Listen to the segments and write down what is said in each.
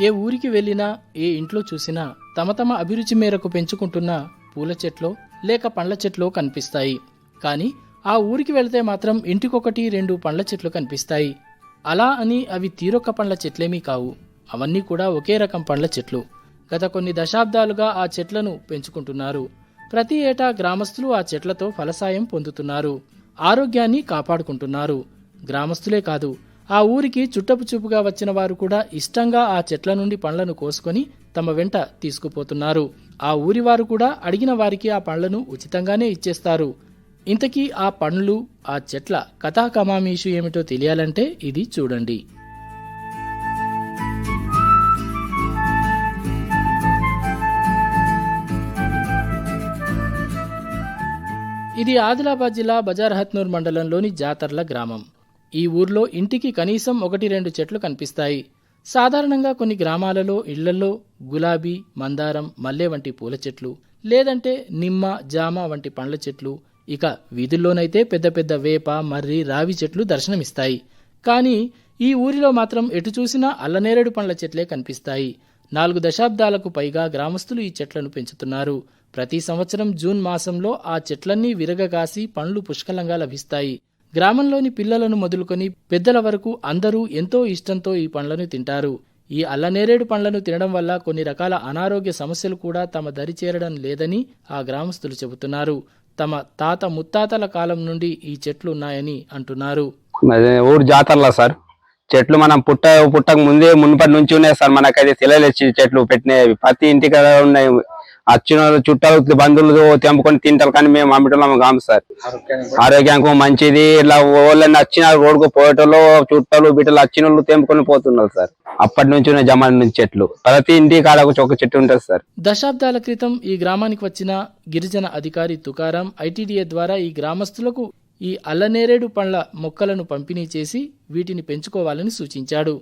ఏ ఊరికి వెళ్ళినా ఏ ఇంట్లో చూసినా తమ తమ అభిరుచి మేరకు పెంచుకుంటున్న పూల చెట్లో లేక పండ్ల చెట్లో కనిపిస్తాయి. కానీ ఆ ఊరికి వెళితే మాత్రం ఇంటికొకటి రెండు పండ్ల చెట్లు కనిపిస్తాయి. అలా అని అవి తీరొక్క పండ్ల చెట్లేమీ కావు. అవన్నీ కూడా ఒకే రకం పండ్ల చెట్లు. గత కొన్ని దశాబ్దాలుగా ఆ చెట్లను పెంచుకుంటున్నారు. ప్రతి ఏటా గ్రామస్తులు ఆ చెట్లతో ఫలసాయం పొందుతున్నారు. ఆరోగ్యాన్ని కాపాడుకుంటున్నారు. గ్రామస్తులే కాదు ఆ ఊరికి చుట్టపు చూపుగా వచ్చిన వారు కూడా ఇష్టంగా ఆ చెట్ల నుండి పండ్లను కోసుకొని తమ వెంట తీసుకుపోతున్నారు. ఆ ఊరి వారు కూడా అడిగిన వారికి ఆ పండ్లను ఉచితంగానే ఇచ్చేస్తారు. ఇంతకీ ఆ పండ్లు ఆ చెట్ల కథాకమామీషు ఏమిటో తెలియాలంటే ఇది చూడండి. ఇది ఆదిలాబాద్ జిల్లా బజార్ హత్నూర్ మండలంలోని జాతర్ల గ్రామం. ఈ ఊర్లో ఇంటికి కనీసం ఒకటి రెండు చెట్లు కనిపిస్తాయి. సాధారణంగా కొన్ని గ్రామాలలో ఇళ్ళలో గులాబీ మందారం మల్లె వంటి పూల చెట్లు లేదంటే నిమ్మ జామ వంటి పండ్ల చెట్లు ఇక వీధుల్లోనైతే పెద్ద పెద్ద వేప మర్రి రావి చెట్లు దర్శనమిస్తాయి. కానీ ఈ ఊరిలో మాత్రం ఎటు చూసినా అల్లనేరేడు పండ్ల చెట్లే కనిపిస్తాయి. నాలుగు దశాబ్దాలకు పైగా గ్రామస్తులు ఈ చెట్లను పెంచుతున్నారు. ప్రతి సంవత్సరం జూన్ మాసంలో ఆ చెట్లన్నీ విరగగాసి పండ్లు పుష్కలంగా లభిస్తాయి. గ్రామంలోని పిల్లలను మొదలుకొని పెద్దల వరకు అందరూ ఎంతో ఇష్టంతో ఈ పండ్లను తింటారు. ఈ అల్లనేరేడు పండ్లను తినడం వల్ల కొన్ని రకాల అనారోగ్య సమస్యలు కూడా తమ దరి చేరడం లేదని ఆ గ్రామస్తులు చెబుతున్నారు. తమ తాత ముత్తాతల కాలం నుండి ఈ చెట్లు ఉన్నాయని అంటున్నారు. ఊరు జాతరలా సార్? చెట్లు మనం పుట్ట పుట్టక ముందే మునుపటి నుంచి ఉన్నాయి సార్ మనకైతే తెలియలేదు చెట్లు పెట్టినవి. ప్రతి ఇంటికి కదా ఉన్నాయి వచ్చిన వాళ్ళు చుట్టాలు బంధువులు తెంపుకొని తింటారు కానీ మేము అమ్మటం కాము సార్. ఆరోగ్యానికి మంచిది. ఇలా వాళ్ళని వచ్చిన రోడ్డుకు పోయేటోళ్ళు చుట్టాలు బిడ్డలు వచ్చిన వాళ్ళు తెంపుకొని పోతున్నారు సార్. అప్పటి నుంచి ఉన్న జమాన నుంచి చెట్లు. ప్రతి ఇంటి కాడ ఒక చెట్టు ఉంటుంది సార్. దశాబ్దాల క్రితం ఈ గ్రామానికి వచ్చిన గిరిజన అధికారి తుకారాం ఐటీడీఏ ద్వారా ఈ గ్రామస్తులకు ఈ అల్లనేరేడు పండ్ల మొక్కలను పంపిణీ చేసి వీటిని పెంచుకోవాలని సూచించాడు.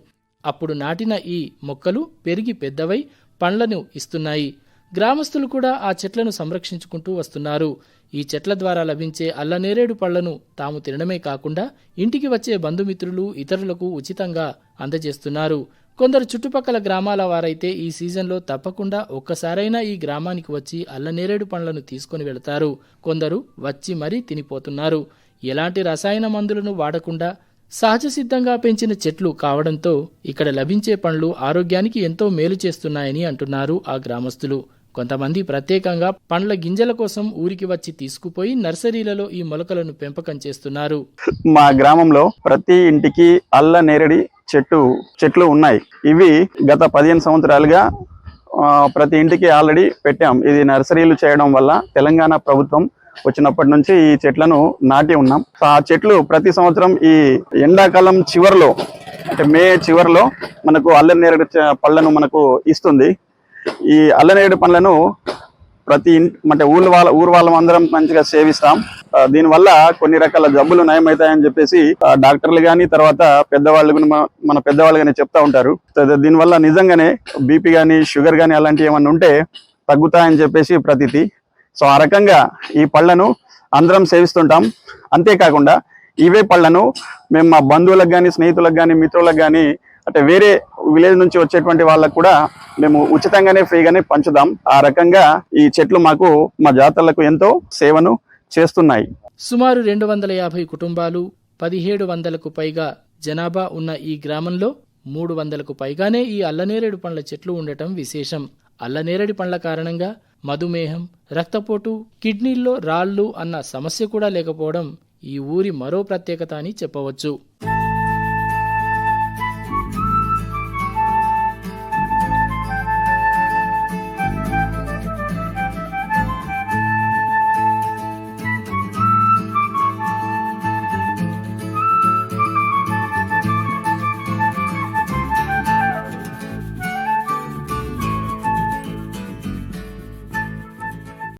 అప్పుడు నాటిన ఈ మొక్కలు పెరిగి పెద్దవై పండ్లను ఇస్తున్నాయి. గ్రామస్తులు కూడా ఆ చెట్లను సంరక్షించుకుంటూ వస్తున్నారు. ఈ చెట్ల ద్వారా లభించే అల్లనేరేడు పళ్ళను తాము తినడమే కాకుండా ఇంటికి వచ్చే బంధుమిత్రులు ఇతరులకు ఉచితంగా అందజేస్తున్నారు. కొందరు చుట్టుపక్కల గ్రామాల వారైతే ఈ సీజన్లో తప్పకుండా ఒక్కసారైనా ఈ గ్రామానికి వచ్చి అల్లనేరేడు పండ్లను తీసుకొని వెళతారు. కొందరు వచ్చి మరీ తినిపోతున్నారు. ఎలాంటి రసాయన మందులను వాడకుండా సహజ సిద్ధంగా పెంచిన చెట్లు కావడంతో ఇక్కడ లభించే పండ్లు ఆరోగ్యానికి ఎంతో మేలు చేస్తున్నాయని అంటున్నారు ఆ గ్రామస్తులు. కొంతమంది ప్రత్యేకంగా పండ్ల గింజల కోసం ఊరికి వచ్చి తీసుకుపోయి నర్సరీలలో ఈ మొలకలను పెంపకం చేస్తున్నారు. మా గ్రామంలో ప్రతి ఇంటికి అల్ల నేరడి చెట్టు చెట్లు ఉన్నాయి. ఇవి గత పదిహేను సంవత్సరాలుగా ప్రతి ఇంటికి ఆల్రెడీ పెట్టాం. ఇది నర్సరీలు చేయడం వల్ల తెలంగాణ ప్రభుత్వం వచ్చినప్పటి నుంచి ఈ చెట్లను నాటి ఉన్నాం. ఆ చెట్లు ప్రతి సంవత్సరం ఈ ఎండాకాలం చివరిలో అంటే మే చివరిలో మనకు అల్లం నేరడి పళ్ళను మనకు ఇస్తుంది. ఈ అల్లనేరేడు పండ్లను ప్రతి అంటే ఊళ్ళ వాళ్ళ ఊరు వాళ్ళం అందరం మంచిగా సేవిస్తాం. దీనివల్ల కొన్ని రకాల జబ్బులు నయమవుతాయని చెప్పేసి డాక్టర్లు కానీ తర్వాత పెద్దవాళ్ళు కూడా మన- పెద్దవాళ్ళు కానీ చెప్తా ఉంటారు. దీనివల్ల నిజంగానే బీపీ కానీ షుగర్ కానీ అలాంటివి ఏమన్నా ఉంటే తగ్గుతాయని చెప్పేసి ప్రతీతి. సో ఆ రకంగా ఈ పళ్ళను అందరం సేవిస్తుంటాం. అంతేకాకుండా ఇవే పళ్ళను మేము మా బంధువులకు కానీ స్నేహితులకు కానీ మిత్రులకు కానీ అంటే వేరే విలేజ్ నుంచి వచ్చేటువంటి వాళ్ళకు కూడా మేము ఉచితంగానే ఫ్రీగానే పంచుదాం. ఆ రకంగా ఈ చెట్లు మాకు మా జాతరలకు ఎంతో సేవను చేస్తున్నాయి. సుమారు రెండు వందల యాభై కుటుంబాలు పదిహేడు వందలకు పైగా జనాభా ఉన్న ఈ గ్రామంలో మూడు వందలకు పైగానే ఈ అల్లనేరేడు పండ్ల చెట్లు ఉండటం విశేషం. అల్లనేరేడు పండ్ల కారణంగా మధుమేహం రక్తపోటు కిడ్నీల్లో రాళ్ళు అన్న సమస్య కూడా లేకపోవడం ఈ ఊరి మరో ప్రత్యేకత అని చెప్పవచ్చు.